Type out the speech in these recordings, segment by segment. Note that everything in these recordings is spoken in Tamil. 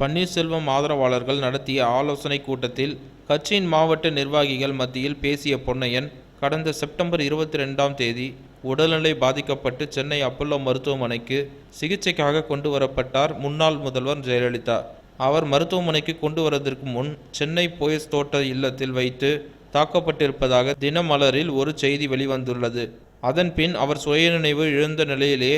பன்னீர்செல்வம் ஆதரவாளர்கள் நடத்திய ஆலோசனை கூட்டத்தில் கட்சியின் மாவட்ட நிர்வாகிகள் மத்தியில் பேசிய பொன்னையன் கடந்த செப்டம்பர் இருபத்தி ரெண்டாம் தேதி உடல்நிலை பாதிக்கப்பட்டு சென்னை அப்பல்லோ மருத்துவமனைக்கு சிகிச்சைக்காக கொண்டு வரப்பட்டார் முன்னாள் முதல்வர் ஜெயலலிதா. அவர் மருத்துவமனைக்கு கொண்டு வரதற்கு முன் சென்னை போயஸ் தோட்ட இல்லத்தில் வைத்து தாக்கப்பட்டிருப்பதாக தினமலரில் ஒரு செய்தி வெளிவந்துள்ளது. அதன்பின் அவர் சுயநினைவு இழந்த நிலையிலே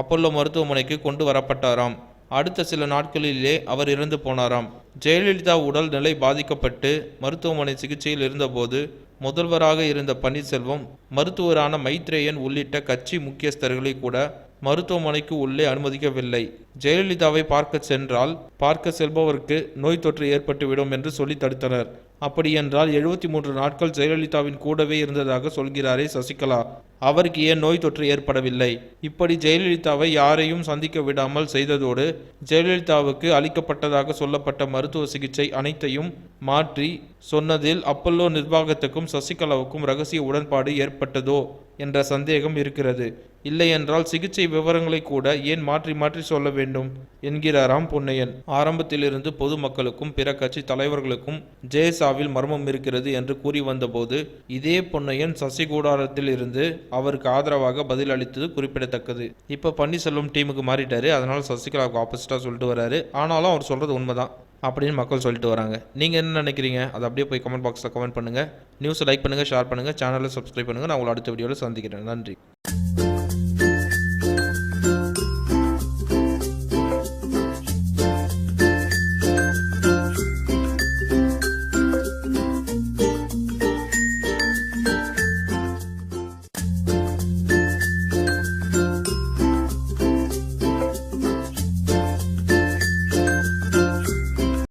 அப்பல்லோ மருத்துவமனைக்கு கொண்டு வரப்பட்டாராம். அடுத்த சில நாட்களிலே அவர் இறந்து போனாராம். ஜெயலலிதா உடல் நிலை பாதிக்கப்பட்டு மருத்துவமனை சிகிச்சையில் இருந்தபோது முதல்வராக இருந்த பன்னீர்செல்வம் மருத்துவரான மைத்ரேயன் உள்ளிட்ட கட்சி முக்கியஸ்தர்களை கூட மருத்துவமனைக்கு உள்ளே அனுமதிக்கவில்லை. ஜெயலலிதாவை பார்க்க சென்றால் பார்க்க செல்பவருக்கு நோய் தொற்று ஏற்பட்டுவிடும் என்று சொல்லி தடுத்தனர். அப்படியென்றால் எழுபத்தி மூன்று நாட்கள் ஜெயலலிதாவின் கூடவே இருந்ததாக சொல்கிறாரே சசிகலா. அவருக்கு ஏன் நோய் தொற்று ஏற்படவில்லை? இப்படி ஜெயலலிதாவை யாரையும் சந்திக்க விடாமல் செய்ததோடு ஜெயலலிதாவுக்கு அளிக்கப்பட்டதாக சொல்லப்பட்ட மருத்துவ சிகிச்சை அனைத்தையும் மாற்றி சொன்னதில் அப்பல்லோ நிர்வாகத்துக்கும் சசிகலாவுக்கும் ரகசிய உடன்பாடு ஏற்பட்டதோ? என்ற சந்தேகம் இருக்கிறது. இல்லையென்றால் சிகிச்சை விவரங்களை கூட ஏன் மாற்றி மாற்றி சொல்ல வேண்டும்? என்கிறாராம் பொன்னையன். ஆரம்பத்திலிருந்து பொதுமக்களுக்கும் பிற கட்சி தலைவர்களுக்கும் ஜெயசாவில் மர்மம் இருக்கிறது என்று கூறி வந்தபோது இதே பொன்னையன் சசிகூடாரத்தில் இருந்து அவருக்கு ஆதரவாக பதில் அளித்தது குறிப்பிடத்தக்கது. இப்போ பன்னீர்செல்வம் டீமுக்கு மாறிட்டாரு. அதனால சசிகலாவுக்கு ஆப்போசிட்டாக சொல்லிட்டு வராரு. ஆனாலும் அவர் சொல்றது உண்மைதான். அப்படின்னு மக்கள் சொல்லிட்டு வராங்க. நீங்கள் என்ன நினைக்கிறீங்க? அதை அப்படியே போய் கமெண்ட் பாக்ஸில் கமெண்ட் பண்ணுங்கள் நியூஸை லைக் பண்ணுங்கள் ஷேர் பண்ணுங்கள் சேனலை சப்ஸ்கிரைப் பண்ணுங்கள் நான் உங்களை அடுத்த வீடியோவில் சந்திக்கிறேன். நன்றி.